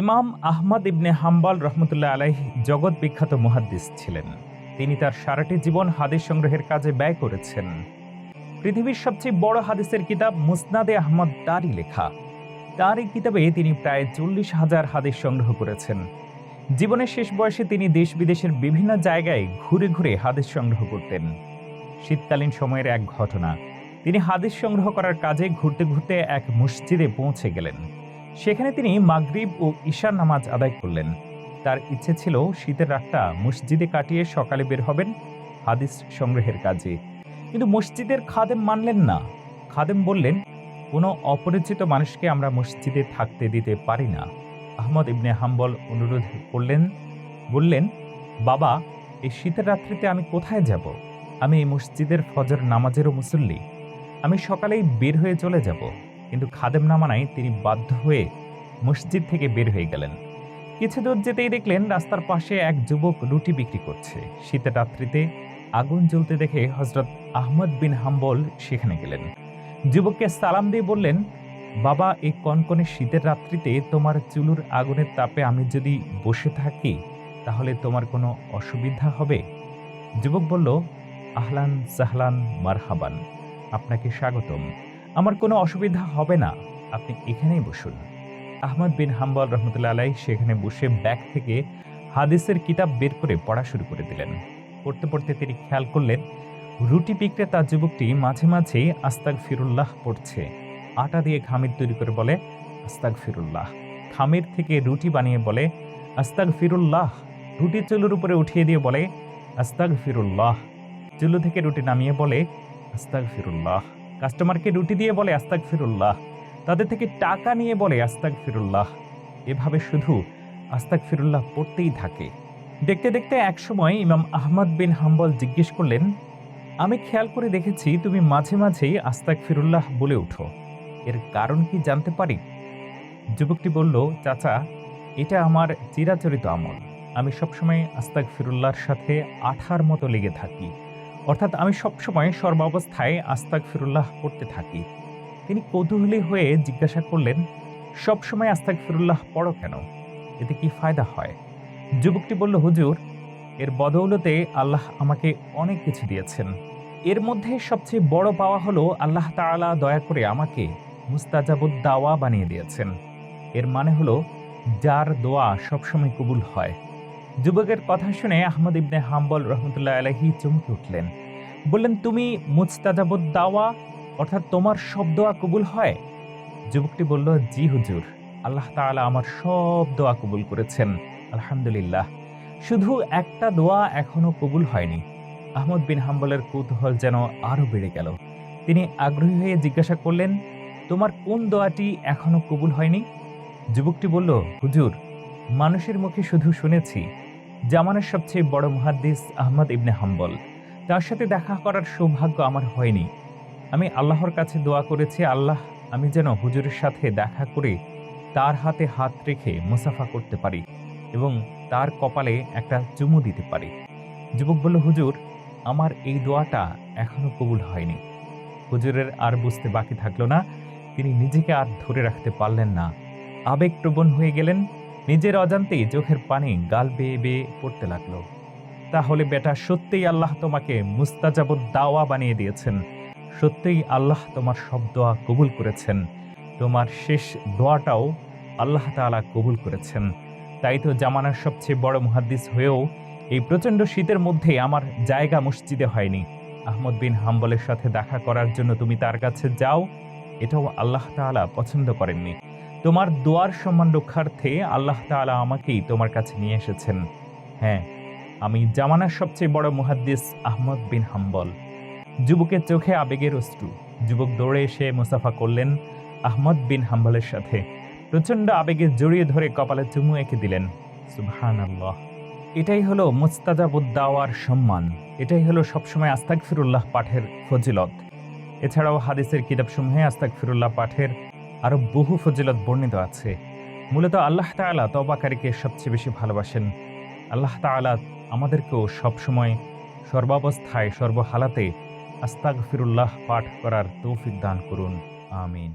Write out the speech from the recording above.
ইমাম আহমদ ইবনে হাম্বাল রহমতুল্লাহ আলাইহ জগৎ বিখ্যাত মুহাদ্দিস ছিলেন। তিনি তার সারাটি জীবন হাদিস সংগ্রহের কাজে ব্যয় করেছেন। পৃথিবীর সবচেয়ে বড় হাদিসের কিতাব মুসনাদে আহমদ তারই লেখা। তার এই কিতাবে তিনি প্রায় চল্লিশ হাজার হাদিস সংগ্রহ করেছেন। জীবনের শেষ বয়সে তিনি দেশ বিদেশের বিভিন্ন জায়গায় ঘুরে ঘুরে হাদিস সংগ্রহ করতেন। শীতকালীন সময়ের এক ঘটনা, তিনি হাদিস সংগ্রহ করার কাজে ঘুরতে ঘুরতে এক মসজিদে পৌঁছে গেলেন। সেখানে তিনি মাগরিব ও ঈশার নামাজ আদায় করলেন। তার ইচ্ছে ছিল শীতের রাতটা মসজিদে কাটিয়ে সকালে বের হবেন হাদিস সংগ্রহের কাজে। কিন্তু মসজিদের খাদেম মানলেন না। খাদেম বললেন, কোনো অপরিচিত মানুষকে আমরা মসজিদে থাকতে দিতে পারি না। আহমদ ইবনে হাম্বল অনুরোধ করলেন, বললেন, বাবা, এই শীতের রাত্রিতে আমি কোথায় যাব? আমি এই মসজিদের ফজর নামাজেরও মুসল্লি। আমি সকালেই বের হয়ে চলে যাব। কিন্তু খাদেম না মানায় তিনি বাধ্য হয়ে মসজিদ থেকে বের হয়ে গেলেন। কিছু দূর যেতেই দেখলেন রাস্তার পাশে এক যুবক রুটি বিক্রি করছে। শীতের রাত্রিতে আগুন জ্বলতে দেখে হজরত আহমদ বিন হাম্বল সেখানে গেলেন। যুবককে সালাম দিয়ে বললেন, বাবা, এই কনকনে শীতের রাত্রিতে তোমার চুলুর আগুনের তাপে আমি যদি বসে থাকি, তাহলে তোমার কোনো অসুবিধা হবে? যুবক বলল, আহলান সাহলান মারহাবান, আপনাকে স্বাগতম। আমার কোনো অসুবিধা হবে না। আপনি এখানেই বসুন। আহমদ বিন হাম্বল রহমতুল্লা আলাই সেখানে বসে ব্যাগ থেকে হাদিসের কিতাব বের করে পড়া শুরু করে দিলেন। পড়তে পড়তে তিনি খেয়াল করলেন, রুটি বিক্রেতা যুবকটি মাঝে মাঝে আস্তাক ফিরুল্লাহ পড়ছে। আটা দিয়ে খামির তৈরি করে বলে আস্তাক ফিরুল্লাহ খামির থেকে রুটি বানিয়ে বলে আস্তাক ফিরুল্লাহ রুটি চুলুর উপরে উঠিয়ে দিয়ে বলে আস্তাক ফিরুল্লাহ চুলু থেকে রুটি নামিয়ে বলে আস্তাক ফিরুল্লাহ কাস্টমারকে রুটি দিয়ে বলে আস্তাক ফিরুল্লাহ তাদের থেকে টাকা নিয়ে বলে আস্তাক ফিরুল্লাহ এভাবে শুধু আস্তাক ফিরুল্লাহ পড়তেই থাকে। দেখতে দেখতে একসময় ইমাম আহমদ বিন হাম্বল জিজ্ঞেস করলেন, আমি খেয়াল করে দেখেছি তুমি মাঝে মাঝেই আস্তাক ফিরুল্লাহ বলে উঠো। এর কারণ কি জানতে পারি? যুবকটি বলল, চাচা, এটা আমার চিরাচরিত আমল। আমি সবসময় আস্তাক ফিরুল্লাহর সাথে আঠার মতো লেগে থাকি। অর্থাৎ আমি সবসময় সর্বাবস্থায় আস্তাক ফিরুল্লাহ পড়তে থাকি। তিনি কৌতূহলী হয়ে জিজ্ঞাসা করলেন, সবসময় আস্তাক ফিরুল্লাহ পড়ো কেন? এতে কি ফায়দা হয়? যুবকটি বলল, হুজুর, এর বদৌলতে আল্লাহ আমাকে অনেক কিছু দিয়েছেন। এর মধ্যে সবচেয়ে বড় পাওয়া হলো আল্লাহ তাআলা দয়া করে আমাকে মুস্তাজাবুদ দাওয়া বানিয়ে দিয়েছেন। এর মানে হলো, যার দোয়া সবসময় কবুল হয়। যুবকের কথা শুনে আহমদ ইবনে হাম্বল রহমতুল্লাহ আলহি চমকে উঠলেন। বললেন, তুমি মুস্তাজাবুদ দাওয়া অর্থাৎ তোমার সব দোয়া কবুল হয়? যুবকটি বলল, জি হুজুর, আল্লাহ তাআলা আমার সব দোয়া কবুল করেছেন, আলহামদুলিল্লাহ। শুধু একটা দোয়া এখনও কবুল হয়নি। আহমদ বিন হাম্বলের কৌতূহল যেন আরও বেড়ে গেল। তিনি আগ্রহী হয়ে জিজ্ঞাসা করলেন, তোমার কোন দোয়াটি এখনও কবুল হয়নি? যুবকটি বলল, হুজুর, মানুষের মুখে শুধু শুনেছি জামানের সবচেয়ে বড় মুহাদ্দিস আহমদ ইবনে হাম্বল। তার সাথে দেখা করার সৌভাগ্য আমার হয়নি। আমি আল্লাহর কাছে দোয়া করেছি, আল্লাহ, আমি যেন হুজুরের সাথে দেখা করে তার হাতে হাত রেখে মুসাফা করতে পারি এবং তার কপালে একটা চুমু দিতে পারি। যুবক বলল, হুজুর, আমার এই দোয়াটা এখনও কবুল হয়নি। হুজুরের আর বুঝতে বাকি থাকল না। তিনি নিজেকে আর ধরে রাখতে পারলেন না। আবেগপ্রবণ হয়ে গেলেন। নিজের অজান্তেই চোখের পানি গাল বেয়ে বেয়ে পড়তে লাগল। তাহলে বেটা, সত্যিই আল্লাহ তোমাকে মুস্তাজাবুদ দাওয়া বানিয়ে দিয়েছেন। সত্যিই আল্লাহ তোমার সব দোয়া কবুল করেছেন। তোমার শেষ দোয়াটাও আল্লাহ তাআলা কবুল করেছেন। তাই তো জামানার সবচেয়ে বড় মুহাদ্দিস হয়েও এই প্রচণ্ড শীতের মধ্যে আমার জায়গা মসজিদে হয়নি। আহমদ বিন হাম্বলের সাথে দেখা করার জন্য তুমি তার কাছে যাও, এটাও আল্লাহ তাআলা পছন্দ করেননি। তোমার দোয়ার সম্মান রক্ষার্থে আল্লাহ তাআলা আমাকেই তোমার কাছে নিয়ে এসেছেন। হ্যাঁ আমি জামানার সবচেয়ে বড় মুহাদ্দিস আহমদ বিন হাম্বল। যুবকের চোখে আবেগের অশ্রু, যুবক দৌড়ে এসে মুসাফা করলেন আহমদ বিন হাম্বলের সাথে। প্রচণ্ড আবেগে জড়িয়ে ধরে কপালে চুমু এঁকে দিলেন। সুবহান আল্লাহ এটাই হলো মুস্তাজাবুদ্দাওয়ার সম্মান। এটাই হলো সবসময় আস্তাক ফিরুল্লাহ পাঠের ফজিলত। এছাড়াও হাদিসের কিতাবসমূহে আস্তাক ফিরুল্লাহ পাঠের আরও বহু ফজিলত বর্ণিত আছে। মূলত আল্লাহ তালা তবাকারীকে সবচেয়ে বেশি ভালোবাসেন। আল্লাহ তালা আমাদেরকেও সবসময় সর্বাবস্থায়, সর্বহালাতে আস্তাক ফিরুল্লাহ পাঠ করার তৌফিক দান করুন। আমিন।